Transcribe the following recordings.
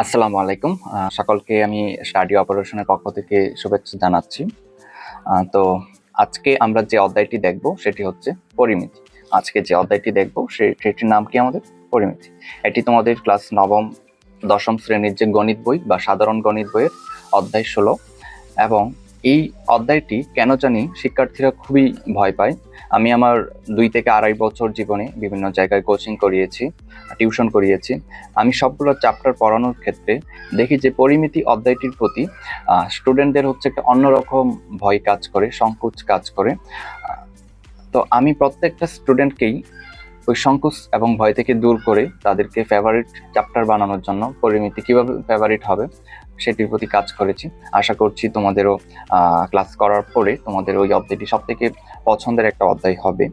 আসসালামু আলাইকুম। সকলকে আমি স্টাডি অপারেশনের পক্ষ থেকে শুভেচ্ছা জানাচ্ছি। তো আজকে আমরা যে অধ্যায়টি দেখব সেটি হচ্ছে পরিমিতি। আজকে যে অধ্যায়টি দেখব সেটির নাম কি আমাদের? পরিমিতি। এটি তোমাদের ক্লাস নবম, দশম শ্রেণির যে গণিত বই বা সাধারণ গণিত বইয়ের অধ্যায় ষোলো এবং এই অধ্যায়টি কেন জানি শিক্ষার্থীরা খুবই ভয় পায়। আমি আমার দুই থেকে আড়াই বছর জীবনে বিভিন্ন জায়গায় কোচিং করিয়েছি টিউশন করিয়েছি। আমি সবগুলো চ্যাপ্টার পড়ানোর ক্ষেত্রে দেখি যে পরিমিতি অধ্যায়টির প্রতি স্টুডেন্টদের হচ্ছে একটা অন্যরকম ভয় কাজ করে, সংকোচ কাজ করে। তো আমি প্রত্যেকটা স্টুডেন্টকেই ওই সংকোচ এবং ভয় থেকে দূর করে তাদেরকে ফেভারিট চ্যাপ্টার বানানোর জন্য পরিমিতি কীভাবে ফেভারিট হবে সেটির প্রতি কাজ করেছি। আশা করছি তোমাদেরও ক্লাস করার পরে তোমাদের ওই অধ্যায়টি সব থেকে পছন্দের একটা অধ্যায় হবে।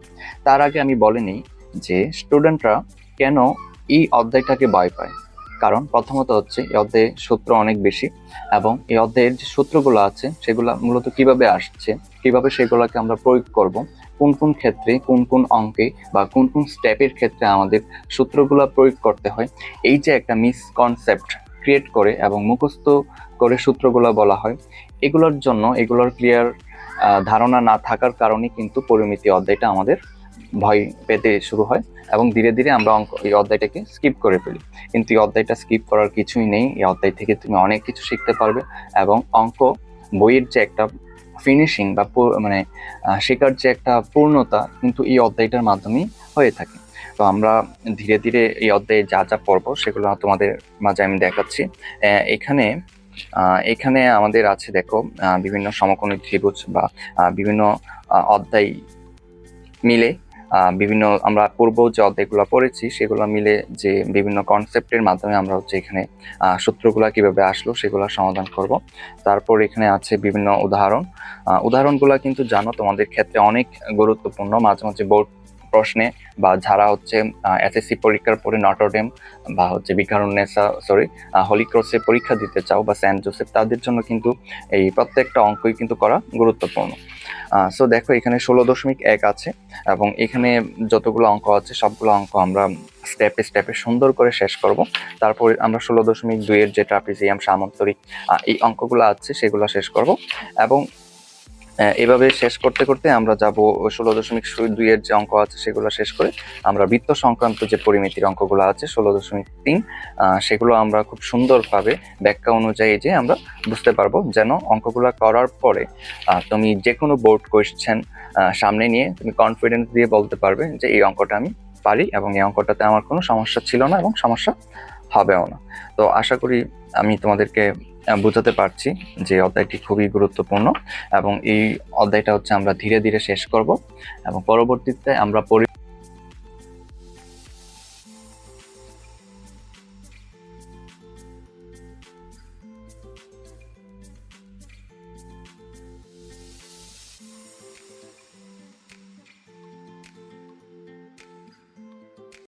তার আগে আমি বলিনি যে স্টুডেন্টরা কেন এই অধ্যায়টাকে ভয় পায়। কারণ প্রথমত হচ্ছে এই অধ্যায়ের সূত্র অনেক বেশি এবং এই অধ্যায়ের যে সূত্রগুলো আছে সেগুলো মূলত কীভাবে আসছে, কীভাবে সেগুলোকে আমরা প্রয়োগ করব কোন কোন ক্ষেত্রে, কোন কোন অঙ্কে বা কোন কোন স্টেপের ক্ষেত্রে আমাদের সূত্রগুলো প্রয়োগ করতে হয়, এই যে একটা মিসকনসেপ্ট ক্রিয়েট করে এবং মুখস্থ করে সূত্রগুলো বলা হয়, এগুলোর জন্য, এগুলোর ক্লিয়ার ধারণা না থাকার কারণে কিন্তু পরিমিতি অধ্যায়টা আমাদের ভয় পেতে শুরু হয় এবং ধীরে ধীরে আমরা অঙ্ক, এই অধ্যায়টাকে স্কিপ করে ফেলি। কিন্তু এই অধ্যায়টা স্কিপ করার কিছুই নেই, এই অধ্যায় থেকে তুমি অনেক কিছু শিখতে পারবে এবং অঙ্ক বইয়ের যে একটা ফিনিশিং বা মানে শেখার যে একটা পূর্ণতা কিন্তু এই অধ্যায়টার মাধ্যমেই হয়ে থাকে। তো আমরা ধীরে ধীরে এই অধ্যায়ে যা যা পর্ব সেগুলো তোমাদের মাঝে আমি দেখাচ্ছি। এখানে এখানে আমাদের আছে দেখো বিভিন্ন সমকোণী ত্রিভুজ বা বিভিন্ন অধ্যায় মিলে বিভিন্ন আমরা পূর্ব যে অধ্যায়গুলো পড়েছি, সেগুলো মিলে যে বিভিন্ন কনসেপ্টের মাধ্যমে আমরা হচ্ছে এখানে সূত্রগুলো কীভাবে আসলো সেগুলো সমাধান করব। তারপর এখানে আছে বিভিন্ন উদাহরণ। উদাহরণগুলো কিন্তু জানো তোমাদের ক্ষেত্রে অনেক গুরুত্বপূর্ণ। মাঝে মাঝে বোর্ড প্রশ্নে বা যারা হচ্ছে এসএসসি পরীক্ষার পরে নটরডেম বা হচ্ছে বিকারুন্নেসা সরি হলিক্রসে পরীক্ষা দিতে চাও বা সেন্ট জোসেফ তাদের জন্য কিন্তু এই প্রত্যেকটা অঙ্কই কিন্তু করা গুরুত্বপূর্ণ। সো দেখো এখানে ষোলো দশমিক এক আছে এবং এখানে যতগুলো অঙ্ক আছে, সবগুলো অঙ্ক আমরা স্টেপে স্টেপে সুন্দর করে শেষ করব। তারপর আমরা ষোলো দশমিক দুইয়ের যে ট্রাপিজিয়াম সামন্তরিক এই অঙ্কগুলো আছে, সেগুলো শেষ করব। এবং এভাবে শেষ করতে করতে আমরা যাব ষোলো দশমিক দুইয়ের যে অঙ্ক আছে সেগুলো শেষ করে আমরা বৃত্ত সংক্রান্ত যে পরিমিতির অঙ্কগুলো আছে ষোলো দশমিক তিন সেগুলো আমরা খুব সুন্দরভাবে ব্যাখ্যা অনুযায়ী যে আমরা বুঝতে পারব যেন অঙ্কগুলো করার পরে তুমি যে কোনো বোর্ড কোয়েশ্চেন সামনে নিয়ে তুমি কনফিডেন্স দিয়ে বলতে পারবে যে এই অঙ্কটা আমি পারি এবং এই অঙ্কটাতে আমার কোনো সমস্যা ছিল না এবং সমস্যা হবেও না। তো আশা করি আমি তোমাদেরকে বোঝাতে পারছি যে অধ্যায়টি খুবই গুরুত্বপূর্ণ এবং এই অধ্যায়টা হচ্ছে আমরা ধীরে ধীরে শেষ করব এবং পরবর্তীতে আমরা